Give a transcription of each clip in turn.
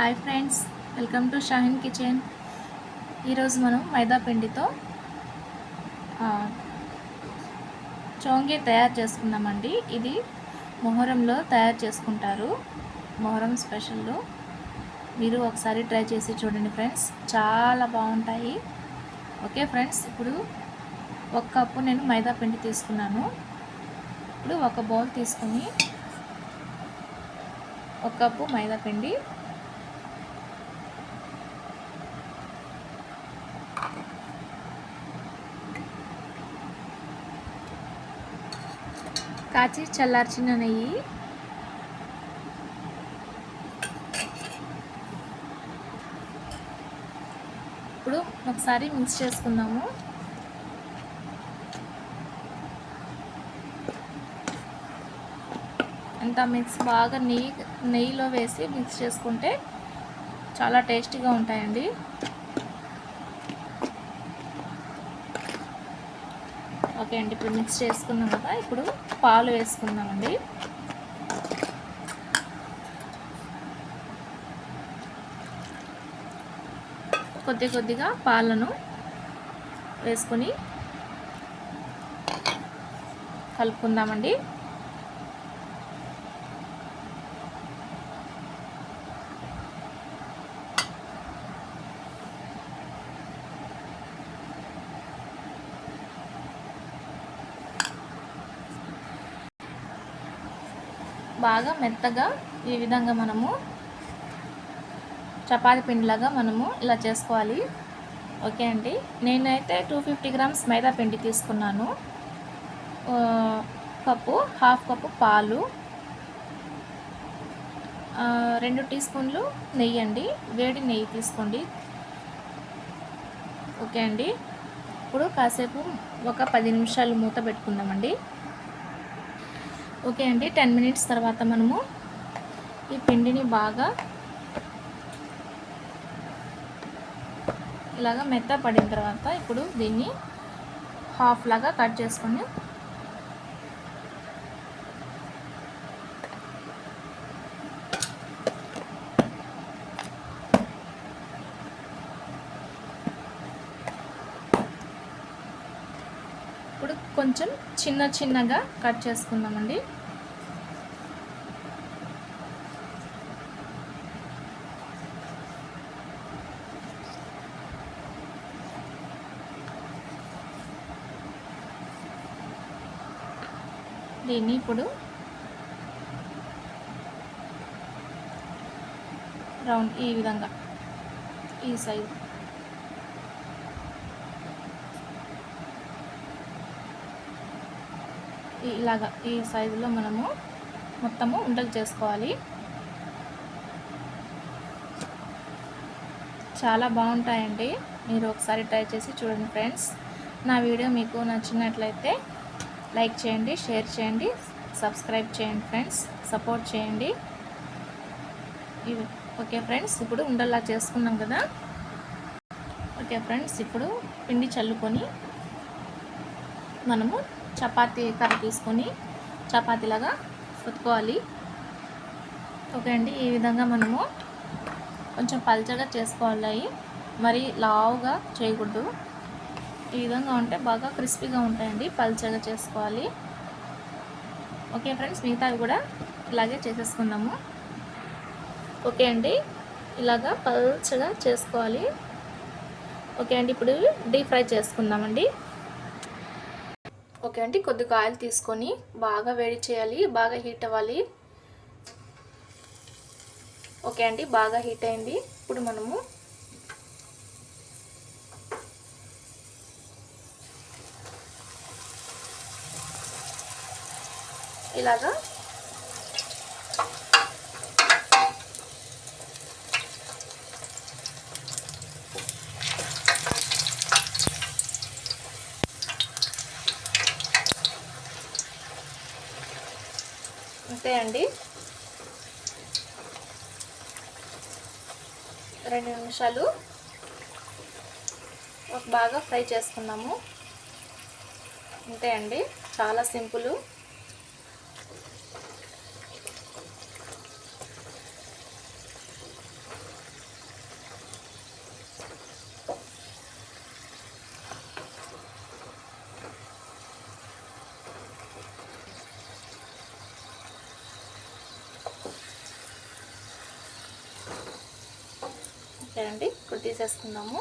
Hi friends welcome to Shahin kitchen. ఈరోజు మనం మైదా పిండితో తయారు చేసుకుందామండి. ఇది మొహరంలో తయారు చేసుకుంటారు. మొహరం స్పెషల్లో. మీరు ఒకసారి ట్రై చేసి చూడండి ఫ్రెండ్స్. చాలా బాగుంటాయి. ఓకే ఫ్రెండ్స్ ఇప్పుడు ఒక కప్పు నేను మైదా పిండి తీసుకున్నాను. ఇప్పుడు ఒక బౌల్ తీసుకుని ఒక కప్పు మైదా పిండి కాచి చల్లార్చిన నెయ్యి. ఇప్పుడు ఒకసారి మిక్స్ చేసుకుందాము. అంతా మిక్స్ బాగా నెయ్యి నెయ్యిలో వేసి మిక్స్ చేసుకుంటే చాలా టేస్టీగా ఉంటాయండి. ఓకే అండి ఇప్పుడు మిక్స్ చేసుకున్నాం కదా ఇప్పుడు పాలు వేసుకుందామండి. కొద్ది కొద్దిగా పాలను వేసుకొని కలుపుకుందామండి. బాగా మెత్తగా ఈ విధంగా మనము చపాతి పిండిలాగా మనము ఇలా చేసుకోవాలి. ఓకే అండి. నేనైతే టూ ఫిఫ్టీ గ్రామ్స్ మైదా పిండి తీసుకున్నాను. కప్పు హాఫ్ కప్పు పాలు రెండు టీ స్పూన్లు నెయ్యి అండి. వేడి నెయ్యి తీసుకోండి. ఓకే అండి. ఇప్పుడు కాసేపు ఒక పది నిమిషాలు మూత పెట్టుకుందామండి. ఓకే అండి టెన్ మినిట్స్ తర్వాత మనము ఈ పిండిని బాగా ఇలాగా మెత్త పడిన తర్వాత ఇప్పుడు దీన్ని హాఫ్ లాగా కట్ చేసుకొని ఇప్పుడు కొంచెం చిన్న చిన్నగా కట్ చేసుకుందామండి. దీన్ని ఇప్పుడు రౌండ్ ఈ విధంగా ఈ సైజ్. ఇలాగా ఈ సైజులో మనము మొత్తము ఉండలు చేసుకోవాలి. చాలా బాగుంటాయండి. మీరు ఒకసారి ట్రై చేసి చూడండి ఫ్రెండ్స్. నా వీడియో మీకు నచ్చినట్లయితే లైక్ చేయండి షేర్ చేయండి సబ్స్క్రైబ్ చేయండి ఫ్రెండ్స్ సపోర్ట్ చేయండి. ఇవి ఓకే ఫ్రెండ్స్ ఇప్పుడు ఉండల్లా చేసుకున్నాం కదా? ఓకే ఫ్రెండ్స్ ఇప్పుడు పిండి చల్లుకొని మనము చపాతీ కర్ర తీసుకొని చపాతీలాగా ఒత్తుకోవాలి ఓకే అండి ఈ విధంగా మనము కొంచెం పల్చగా చేసుకోవాలి. మరి లావుగా చేయకూడదు. ఈ విధంగా ఉంటే బాగా క్రిస్పీగా ఉంటాయండి. పల్చగా చేసుకోవాలి. ఓకే ఫ్రెండ్స్ మిగతావి కూడా ఇలాగే చేసేసుకుందాము. ఓకే అండి ఇలాగా పల్చగా చేసుకోవాలి. ఓకే అండి ఇప్పుడు డీప్ ఫ్రై చేసుకుందామండి. ఓకే అండి కొద్దిగా ఆయిల్ తీసుకొని బాగా వేడి చేయాలి బాగా హీట్ అవ్వాలి. ఓకే అండి బాగా హీట్ అయింది. ఇప్పుడు మనము ఇలాగా. అంతే అండి. రెండు నిమిషాలు. ఒక బాగా ఫ్రై చేసుకున్నాము. అంతే అండి. చాలా సింపుల్. ఓకే అండి ఇప్పుడు తీసేసుకుందాము.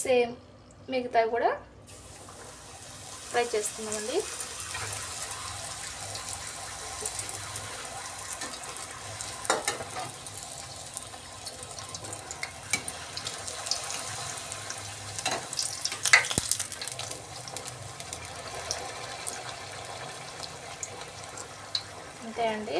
సేమ్ మిగతా కూడా ఫ్రై చేసుకుందామండి అంతే అండి.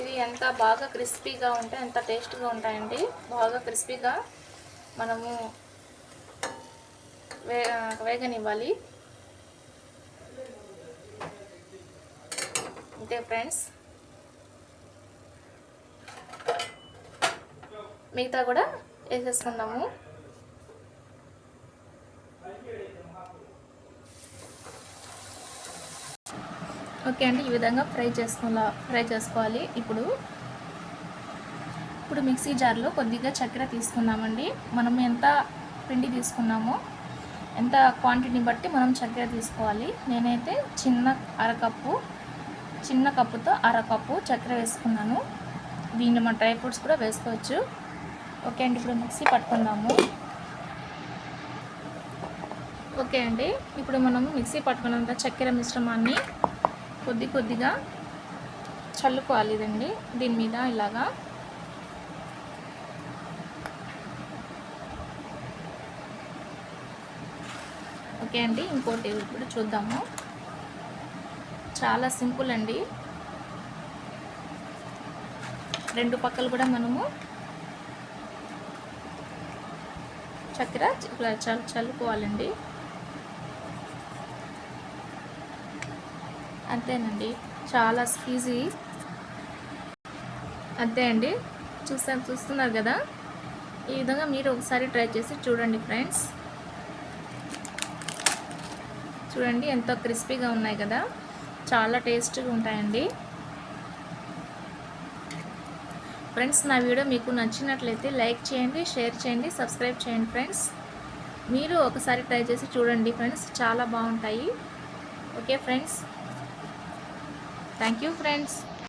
ఇది ఎంత బాగా క్రిస్పీగా ఉంటే ఎంత టేస్ట్గా ఉంటాయండి. బాగా క్రిస్పీగా మనము వే వేగనివ్వాలి. అంతే ఫ్రెండ్స్. మిగతా కూడా వేసేసుకుందాము. ఓకే అండి ఈ విధంగా ఫ్రై చేసుకోవాలా ఫ్రై చేసుకోవాలి. ఇప్పుడు ఇప్పుడు మిక్సీ జార్లో కొద్దిగా చక్కెర తీసుకుందామండి. మనం ఎంత పిండి తీసుకున్నామో ఎంత క్వాంటిటీని బట్టి మనం చక్కెర తీసుకోవాలి. నేనైతే చిన్న అరకప్పు చిన్న కప్పుతో అరకప్పు చక్కెర వేసుకున్నాను. దీన్ని మన డ్రై ఫ్రూట్స్ కూడా వేసుకోవచ్చు. ఓకే అండి ఇప్పుడు మిక్సీ పట్టుకుందాము. ఓకే అండి ఇప్పుడు మనము మిక్సీ పట్టుకున్నంత చక్కెర మిశ్రమాన్ని కొద్ది కొద్దిగా చల్లుకోవాలి ఇదండి. దీని మీద ఇలాగా ఓకే అండి ఇంకోటి ఇప్పుడు చూద్దాము. చాలా సింపుల్ అండి. రెండు పక్కలు కూడా మనము చక్కెర ఇట్లా చల్ చల్లుకోవాలండి. అంతేనండి. చాలా ఈజీ అంతే అండి. చూసాను చూస్తున్నారు కదా? ఈ విధంగా మీరు ఒకసారి ట్రై చేసి చూడండి ఫ్రెండ్స్. చూడండి ఎంతో క్రిస్పీగా ఉన్నాయి కదా? చాలా టేస్ట్గా ఉంటాయండి. ఫ్రెండ్స్ నా వీడియో మీకు నచ్చినట్లయితే లైక్ చేయండి షేర్ చేయండి సబ్స్క్రైబ్ చేయండి ఫ్రెండ్స్. మీరు ఒకసారి ట్రై చేసి చూడండి ఫ్రెండ్స్ చాలా బాగుంటాయి. Okay friends. Thank you friends.